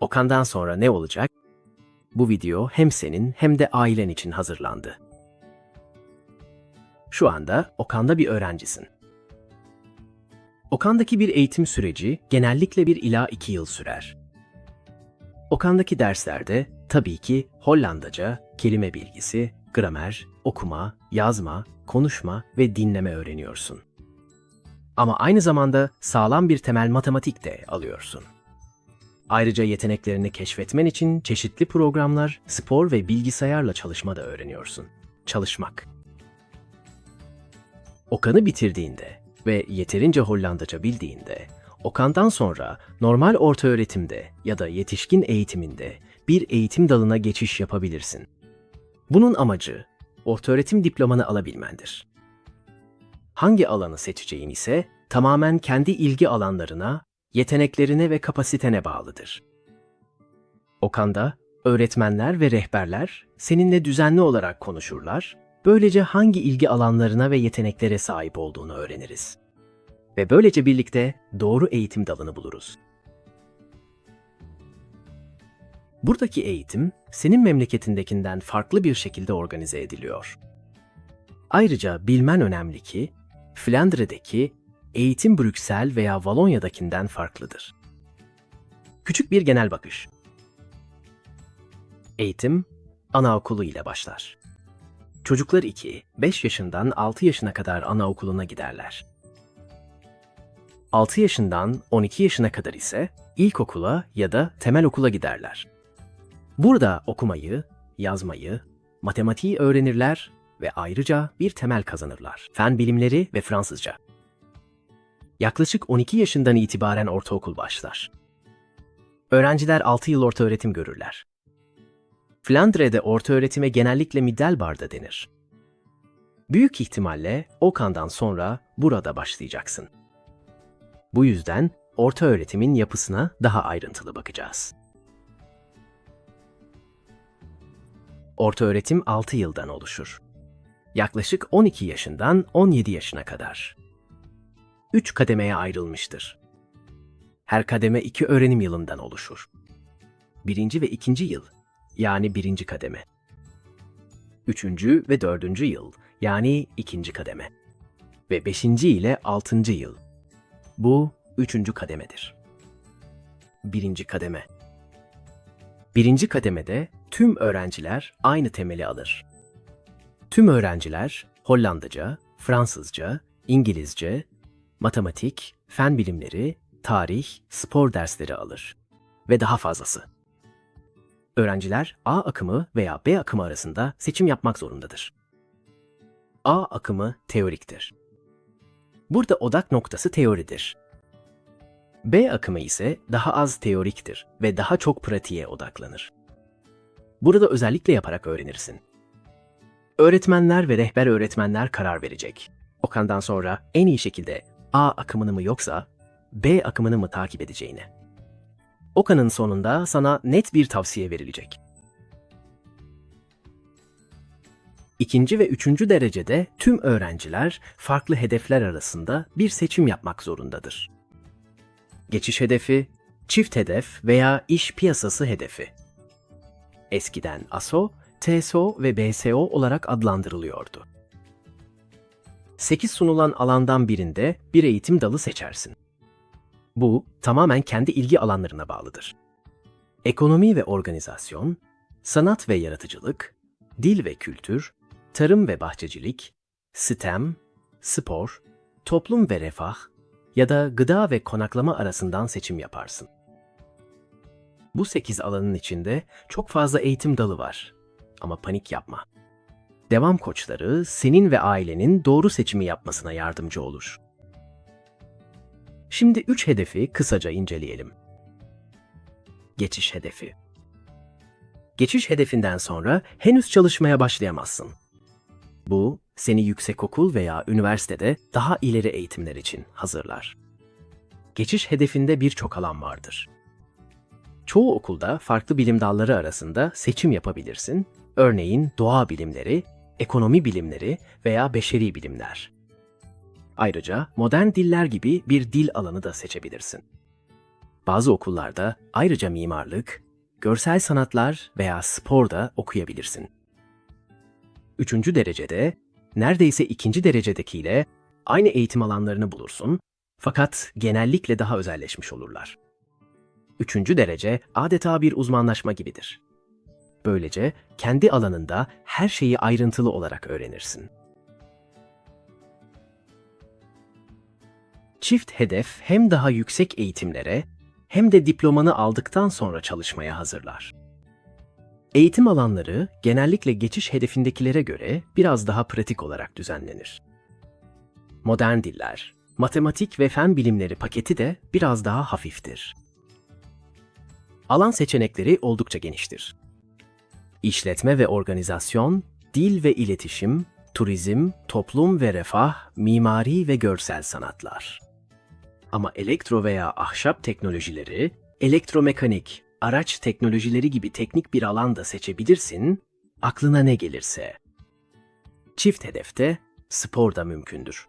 Okan'dan sonra ne olacak? Bu video hem senin hem de ailen için hazırlandı. Şu anda Okan'da bir öğrencisin. Okan'daki bir eğitim süreci genellikle bir ila iki yıl sürer. Okan'daki derslerde tabii ki Hollandaca, kelime bilgisi, gramer, okuma, yazma, konuşma ve dinleme öğreniyorsun. Ama aynı zamanda sağlam bir temel matematik de alıyorsun. Ayrıca yeteneklerini keşfetmen için çeşitli programlar, spor ve bilgisayarla çalışma da öğreniyorsun. Çalışmak. Okan'ı bitirdiğinde ve yeterince Hollandaca bildiğinde, Okan'dan sonra normal ortaöğretimde ya da yetişkin eğitiminde bir eğitim dalına geçiş yapabilirsin. Bunun amacı ortaöğretim diplomanı alabilmendir. Hangi alanı seçeceğin ise tamamen kendi ilgi alanlarına, yeteneklerine ve kapasitene bağlıdır. Okan'da öğretmenler ve rehberler seninle düzenli olarak konuşurlar, böylece hangi ilgi alanlarına ve yeteneklere sahip olduğunu öğreniriz. Ve böylece birlikte doğru eğitim dalını buluruz. Buradaki eğitim senin memleketindekinden farklı bir şekilde organize ediliyor. Ayrıca bilmen önemli ki Flandre'deki eğitim Brüksel veya Valonya'dakinden farklıdır. Küçük bir genel bakış. Eğitim anaokulu ile başlar. Çocuklar 2, 5 yaşından 6 yaşına kadar anaokuluna giderler. 6 yaşından 12 yaşına kadar ise ilkokula ya da temel okula giderler. Burada okumayı, yazmayı, matematiği öğrenirler ve ayrıca bir temel kazanırlar. Fen bilimleri ve Fransızca. Yaklaşık 12 yaşından itibaren ortaokul başlar. Öğrenciler 6 yıl ortaöğretim görürler. Flandre'de ortaöğretime genellikle Middelbar'da denir. Büyük ihtimalle Okan'dan sonra burada başlayacaksın. Bu yüzden ortaöğretimin yapısına daha ayrıntılı bakacağız. Ortaöğretim 6 yıldan oluşur. Yaklaşık 12 yaşından 17 yaşına kadar. 3 kademeye ayrılmıştır. Her kademe 2 öğrenim yılından oluşur. Birinci ve ikinci yıl, yani birinci kademe. Üçüncü ve dördüncü yıl, yani ikinci kademe. Ve beşinci ile altıncı yıl. Bu üçüncü kademedir. Birinci kademe. Birinci kademede tüm öğrenciler aynı temeli alır. Tüm öğrenciler Hollandaca, Fransızca, İngilizce, matematik, fen bilimleri, tarih, spor dersleri alır ve daha fazlası. Öğrenciler A akımı veya B akımı arasında seçim yapmak zorundadır. A akımı teoriktir. Burada odak noktası teoridir. B akımı ise daha az teoriktir ve daha çok pratiğe odaklanır. Burada özellikle yaparak öğrenirsin. Öğretmenler ve rehber öğretmenler karar verecek. Okan'dan sonra en iyi şekilde A akımını mı yoksa B akımını mı takip edeceğini. Okan'ın sonunda sana net bir tavsiye verilecek. İkinci ve üçüncü derecede tüm öğrenciler farklı hedefler arasında bir seçim yapmak zorundadır. Geçiş hedefi, çift hedef veya iş piyasası hedefi. Eskiden ASO, TSO ve BSO olarak adlandırılıyordu. 8 sunulan alandan birinde bir eğitim dalı seçersin. Bu tamamen kendi ilgi alanlarına bağlıdır. Ekonomi ve organizasyon, sanat ve yaratıcılık, dil ve kültür, tarım ve bahçecilik, STEM, spor, toplum ve refah ya da gıda ve konaklama arasından seçim yaparsın. Bu 8 alanın içinde çok fazla eğitim dalı var. Ama panik yapma. Devam koçları senin ve ailenin doğru seçimi yapmasına yardımcı olur. Şimdi 3 hedefi kısaca inceleyelim. Geçiş hedefi. Geçiş hedefinden sonra henüz çalışmaya başlayamazsın. Bu, seni yüksekokul veya üniversitede daha ileri eğitimler için hazırlar. Geçiş hedefinde birçok alan vardır. Çoğu okulda farklı bilim dalları arasında seçim yapabilirsin. Örneğin doğa bilimleri, ekonomi bilimleri veya beşeri bilimler. Ayrıca modern diller gibi bir dil alanı da seçebilirsin. Bazı okullarda ayrıca mimarlık, görsel sanatlar veya spor da okuyabilirsin. Üçüncü derecede neredeyse ikinci derecedekiyle aynı eğitim alanlarını bulursun fakat genellikle daha özelleşmiş olurlar. Üçüncü derece adeta bir uzmanlaşma gibidir. Böylece kendi alanında her şeyi ayrıntılı olarak öğrenirsin. Çift hedef hem daha yüksek eğitimlere hem de diplomanı aldıktan sonra çalışmaya hazırlar. Eğitim alanları genellikle geçiş hedefindekilere göre biraz daha pratik olarak düzenlenir. Modern diller, matematik ve fen bilimleri paketi de biraz daha hafiftir. Alan seçenekleri oldukça geniştir. İşletme ve organizasyon, dil ve iletişim, turizm, toplum ve refah, mimari ve görsel sanatlar. Ama elektro veya ahşap teknolojileri, elektromekanik, araç teknolojileri gibi teknik bir alan da seçebilirsin, aklına ne gelirse. Çift hedefte spor da mümkündür.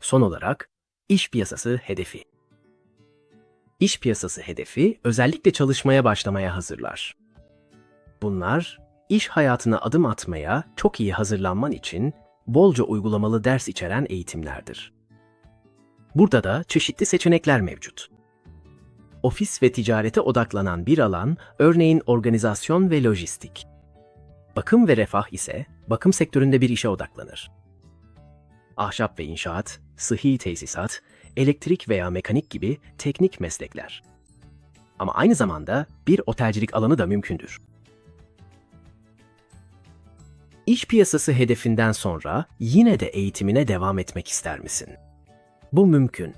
Son olarak iş piyasası hedefi. İş piyasası hedefi özellikle çalışmaya başlamaya hazırlar. Bunlar iş hayatına adım atmaya çok iyi hazırlanman için bolca uygulamalı ders içeren eğitimlerdir. Burada da çeşitli seçenekler mevcut. Ofis ve ticarete odaklanan bir alan, örneğin organizasyon ve lojistik. Bakım ve refah ise bakım sektöründe bir işe odaklanır. Ahşap ve inşaat, sıhhi tesisat, elektrik veya mekanik gibi teknik meslekler. Ama aynı zamanda bir otelcilik alanı da mümkündür. İş piyasası hedefinden sonra yine de eğitimine devam etmek ister misin? Bu mümkün.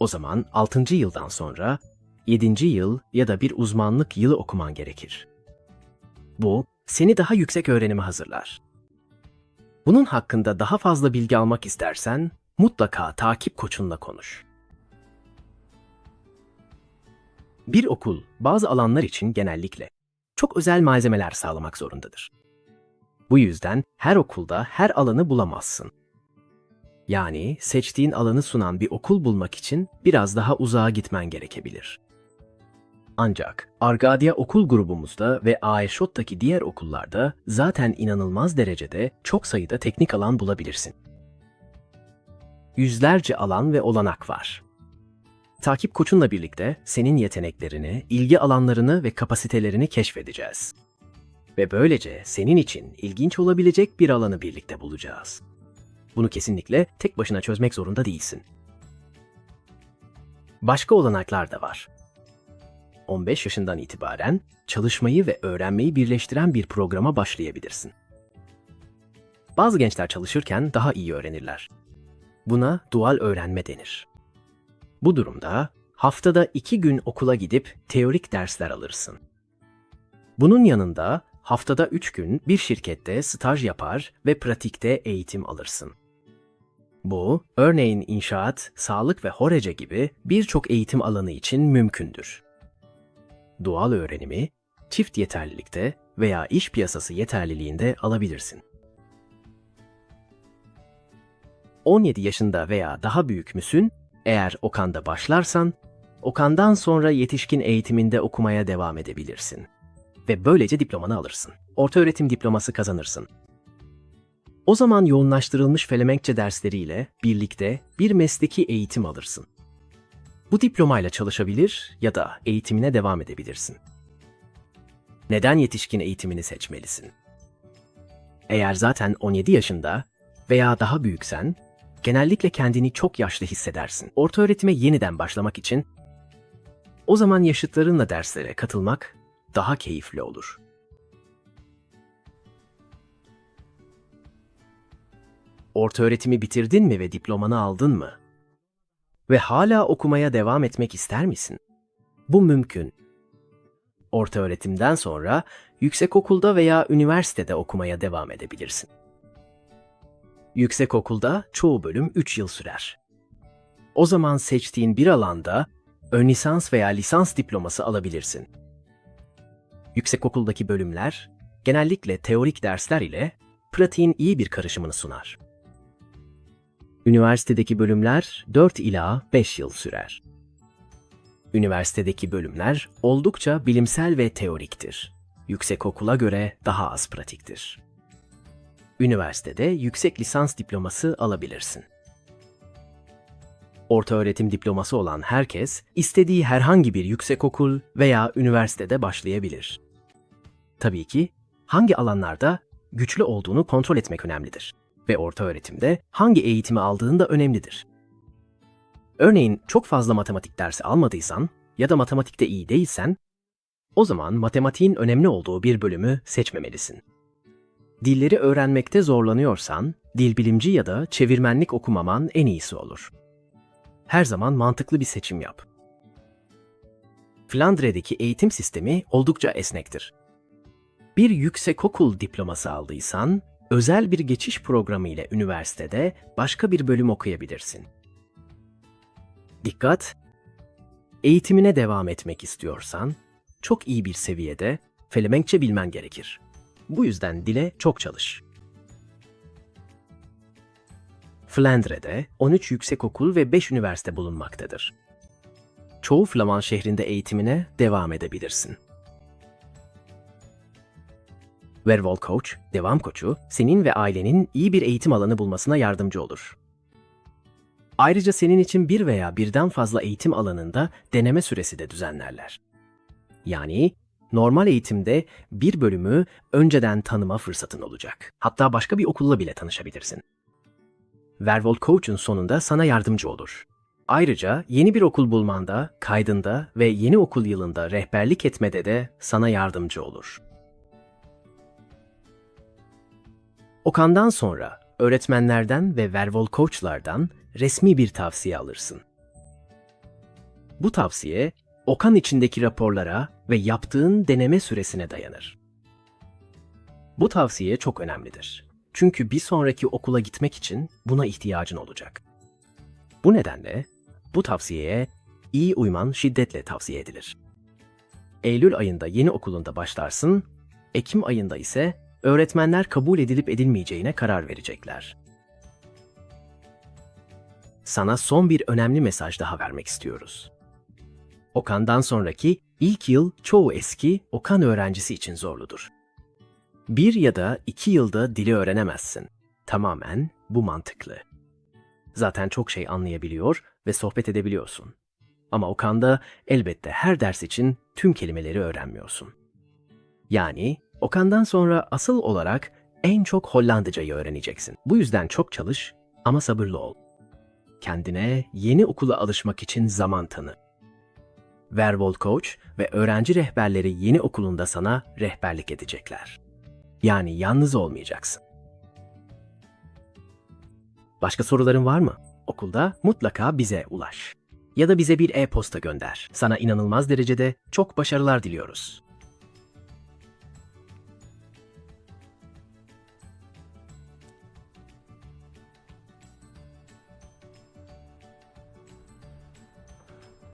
O zaman 6. yıldan sonra 7. yıl ya da bir uzmanlık yılı okuman gerekir. Bu seni daha yüksek öğrenime hazırlar. Bunun hakkında daha fazla bilgi almak istersen mutlaka takip koçunla konuş. Bir okul bazı alanlar için genellikle çok özel malzemeler sağlamak zorundadır. Bu yüzden her okulda her alanı bulamazsın. Yani seçtiğin alanı sunan bir okul bulmak için biraz daha uzağa gitmen gerekebilir. Ancak Argadia okul grubumuzda ve Aeşot'taki diğer okullarda zaten inanılmaz derecede çok sayıda teknik alan bulabilirsin. Yüzlerce alan ve olanak var. Takip koçunla birlikte senin yeteneklerini, ilgi alanlarını ve kapasitelerini keşfedeceğiz. Ve böylece senin için ilginç olabilecek bir alanı birlikte bulacağız. Bunu kesinlikle tek başına çözmek zorunda değilsin. Başka olanaklar da var. 15 yaşından itibaren çalışmayı ve öğrenmeyi birleştiren bir programa başlayabilirsin. Bazı gençler çalışırken daha iyi öğrenirler. Buna dual öğrenme denir. Bu durumda haftada iki gün okula gidip teorik dersler alırsın. Bunun yanında haftada üç gün bir şirkette staj yapar ve pratikte eğitim alırsın. Bu, örneğin inşaat, sağlık ve horece gibi birçok eğitim alanı için mümkündür. Doğal öğrenimi, çift yeterlilikte veya iş piyasası yeterliliğinde alabilirsin. 17 yaşında veya daha büyük müsün? Eğer Okan'da başlarsan, Okan'dan sonra yetişkin eğitiminde okumaya devam edebilirsin. Ve böylece diplomanı alırsın. Orta öğretim diploması kazanırsın. O zaman yoğunlaştırılmış Felemenkçe dersleriyle birlikte bir mesleki eğitim alırsın. Bu diplomayla çalışabilir ya da eğitimine devam edebilirsin. Neden yetişkin eğitimini seçmelisin? Eğer zaten 17 yaşında veya daha büyüksen, genellikle kendini çok yaşlı hissedersin. Orta öğretime yeniden başlamak için o zaman yaşıtlarınla derslere katılmak daha keyifli olur. Orta öğretimi bitirdin mi ve diplomanı aldın mı? Ve hala okumaya devam etmek ister misin? Bu mümkün. Orta öğretimden sonra yüksekokulda veya üniversitede okumaya devam edebilirsin. Yüksekokulda çoğu bölüm 3 yıl sürer. O zaman seçtiğin bir alanda ön lisans veya lisans diploması alabilirsin. Yüksekokuldaki bölümler genellikle teorik dersler ile pratiğin iyi bir karışımını sunar. Üniversitedeki bölümler 4 ila 5 yıl sürer. Üniversitedeki bölümler oldukça bilimsel ve teoriktir. Yüksekokula göre daha az pratiktir. Üniversitede yüksek lisans diploması alabilirsin. Ortaöğretim diploması olan herkes istediği herhangi bir yüksekokul veya üniversitede başlayabilir. Tabii ki hangi alanlarda güçlü olduğunu kontrol etmek önemlidir ve ortaöğretimde hangi eğitimi aldığın da önemlidir. Örneğin çok fazla matematik dersi almadıysan ya da matematikte iyi değilsen, o zaman matematiğin önemli olduğu bir bölümü seçmemelisin. Dilleri öğrenmekte zorlanıyorsan, dil bilimci ya da çevirmenlik okumaman en iyisi olur. Her zaman mantıklı bir seçim yap. Flandre'deki eğitim sistemi oldukça esnektir. Bir yüksekokul diploması aldıysan, özel bir geçiş programı ile üniversitede başka bir bölüm okuyabilirsin. Dikkat! Eğitimine devam etmek istiyorsan, çok iyi bir seviyede Felemenkçe bilmen gerekir. Bu yüzden dile çok çalış. Flandre'de 13 yüksekokul ve 5 üniversite bulunmaktadır. Çoğu Flaman şehrinde eğitimine devam edebilirsin. Werewol Coach, devam koçu, senin ve ailenin iyi bir eğitim alanı bulmasına yardımcı olur. Ayrıca senin için bir veya birden fazla eğitim alanında deneme süresi de düzenlerler. Yani normal eğitimde bir bölümü önceden tanıma fırsatın olacak. Hatta başka bir okulla bile tanışabilirsin. Werewol Coach'un sonunda sana yardımcı olur. Ayrıca yeni bir okul bulmanda, kaydında ve yeni okul yılında rehberlik etmede de sana yardımcı olur. Okan'dan sonra öğretmenlerden ve Werewol Coach'lardan resmi bir tavsiye alırsın. Bu tavsiye Okan içindeki raporlara ve yaptığın deneme süresine dayanır. Bu tavsiye çok önemlidir. Çünkü bir sonraki okula gitmek için buna ihtiyacın olacak. Bu nedenle bu tavsiyeye iyi uyman şiddetle tavsiye edilir. Eylül ayında yeni okulunda başlarsın, Ekim ayında ise öğretmenler kabul edilip edilmeyeceğine karar verecekler. Sana son bir önemli mesaj daha vermek istiyoruz. Okan'dan sonraki ilk yıl çoğu eski Okan öğrencisi için zorludur. Bir ya da iki yılda dili öğrenemezsin. Tamamen bu mantıklı. Zaten çok şey anlayabiliyor ve sohbet edebiliyorsun. Ama Okan'da elbette her ders için tüm kelimeleri öğrenmiyorsun. Yani Okan'dan sonra asıl olarak en çok Hollandacayı öğreneceksin. Bu yüzden çok çalış ama sabırlı ol. Kendine yeni okula alışmak için zaman tanı. Werewol Coach ve öğrenci rehberleri yeni okulunda sana rehberlik edecekler. Yani yalnız olmayacaksın. Başka soruların var mı? Okulda mutlaka bize ulaş. Ya da bize bir e-posta gönder. Sana inanılmaz derecede çok başarılar diliyoruz.